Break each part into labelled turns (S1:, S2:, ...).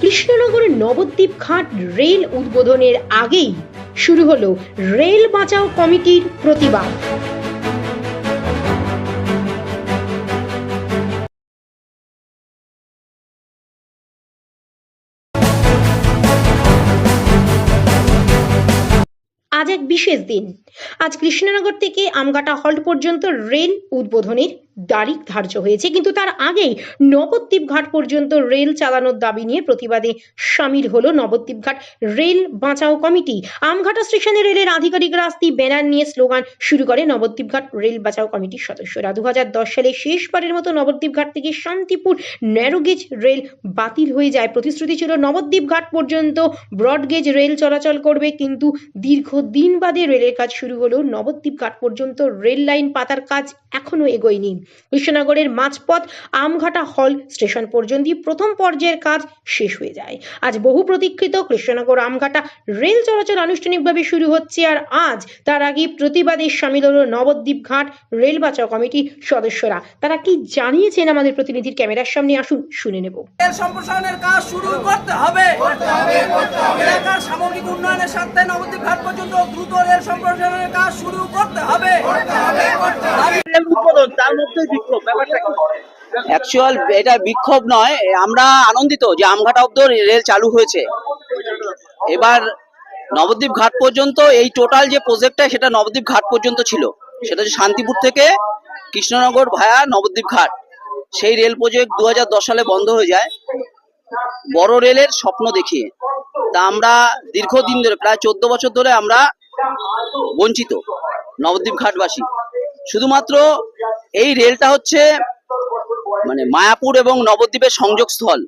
S1: কৃষ্ণনগরের নবদ্বীপ ঘাট রেল উদ্বোধনের আগেই শুরু হলো রেল বাঁচাও কমিটির প্রতিবাদ। আজ এক বিশেষ দিন। আজ কৃষ্ণনগর থেকে আমগাটা হল্ট পর্যন্ত রেল উদ্বোধনের তারিখ ধার্য হয়েছে। কিন্তু তার আগেই নবদ্বীপ ঘাট পর্যন্ত রেল চালানোর দাবি নিয়ে প্রতিবাদে সামিল হলো নবদ্বীপ ঘাট রেল বাঁচাও কমিটি। আমঘাটা স্টেশনে রেলের আধিকারিক রাস্তি ব্যানার নিয়ে স্লোগান শুরু করে নবদ্বীপ ঘাট রেল বাঁচাও কমিটির সদস্যরা। দু হাজার দশ সালে শেষবারের মতো নবদ্বীপ ঘাট থেকে শান্তিপুর ন্যারোগেজ রেল বাতিল হয়ে যায়। প্রতিশ্রুতি ছিল নবদ্বীপ ঘাট পর্যন্ত ব্রডগেজ রেল চলাচল করবে, কিন্তু দীর্ঘ দিন বাদে রেলের কাজ শুরু হলেও নবদ্বীপ ঘাট পর্যন্ত রেল লাইন পাতার কাজ এখনও এগোয়নি। কৃষ্ণনগরের মাঝপথ আমঘাটা হল স্টেশন পর্যন্ত প্রথম পর্যায়ের কাজ শেষ হয়ে যায়। আজ বহু প্রতীক্ষিত কৃষ্ণনগর আমঘাটা রেল চলাচল আনুষ্ঠানিকভাবে শুরু হচ্ছে আর আজ তার আগে প্রতিবাদে সামিল হলো নবদ্বীপ ঘাট রেল বাঁচাও কমিটির সদস্যরা। তারা কি জানিয়েছেন আমাদের প্রতিনিধির ক্যামেরার সামনে? আসুন শুনে নেব।
S2: সম্প্রসারণের কাজ শুরু করতে হবে। এলাকার সামগ্রিক উন্নয়নের স্বার্থে নবদ্বীপ ঘাট পর্যন্ত দ্রুত রেল সম্প্রসারণের কাজ শুরু করতে হবে।
S3: রেল উদ্বোধন তার মধ্যে বিক্ষোভ, ব্যাপারটা?
S4: অ্যাকচুয়াল এটা বিক্ষোভ নয়, আমরা আনন্দিত যে আমঘাটা অব্দ রেল চালু হয়েছে। এবার নবদ্বীপ ঘাট পর্যন্ত এই টোটাল যে প্রজেক্টটা সেটা নবদ্বীপ ঘাট পর্যন্ত ছিল। সেটা হচ্ছে শান্তিপুর থেকে কৃষ্ণনগর ভায়া নবদ্বীপ ঘাট। সেই রেল প্রজেক্ট দু হাজার দশ সালে বন্ধ হয়ে যায়। বড় রেলের স্বপ্ন দেখিয়ে। তা আমরা দীর্ঘদিন ধরে, প্রায় চোদ্দ বছর ধরে আমরা বঞ্চিত নবদ্বীপ ঘাটবাসী। শুধুমাত্র এই রেলটা হচ্ছে মানে মায়াপুর এবং নবদ্বীপের সংযোগস্থল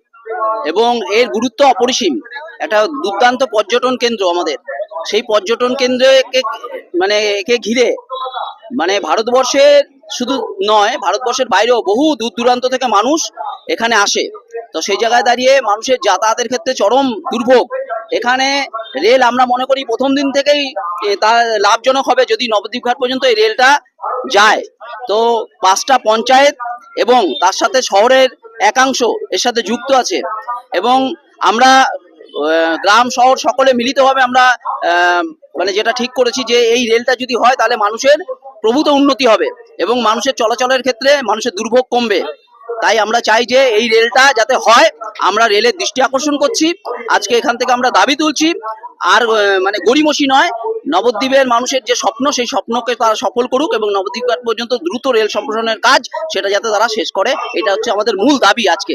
S4: এবং এর গুরুত্ব অপরিসীম। একটা দুর্দান্ত পর্যটন কেন্দ্র আমাদের। সেই পর্যটন কেন্দ্রে মানে একে ঘিরে মানে ভারতবর্ষের শুধু নয়, ভারতবর্ষের বাইরেও বহু দূর দূরান্ত থেকে মানুষ এখানে আসে। তো সেই জায়গায় দাঁড়িয়ে মানুষের যাতায়াতের ক্ষেত্রে চরম দুর্ভোগ। এখানে রেল আমরা মনে করি প্রথম দিন থেকেই তার লাভজনক হবে যদি নবদ্বীপ ঘাট পর্যন্ত এই রেলটা যায়। তো পাঁচটা পঞ্চায়েত এবং তার সাথে শহরের একাংশ এর সাথে যুক্ত আছে এবং আমরা গ্রাম, শহর সকলে মিলিতভাবে আমরা মানে যেটা ঠিক করেছি যে এই রেলটা যদি হয় তাহলে মানুষের প্রভূত উন্নতি হবে এবং মানুষের চলাচলের ক্ষেত্রে মানুষের দুর্ভোগ কমবে। তাই আমরা চাই যে এই রেলটা যাতে হয়, আমরা রেলের দৃষ্টি আকর্ষণ করছি। আজকে এখান থেকে আমরা দাবি তুলছি, আর মানে গড়িমসি নয়, নবদ্বীপের মানুষের যে স্বপ্ন, সেই স্বপ্নকে তারা সফল করুক এবং নবদ্বীপ পর্যন্ত দ্রুত রেল সম্প্রসারণের কাজ, সেটা যাতে তারা শেষ করে, এটা হচ্ছে আমাদের মূল দাবি আজকে।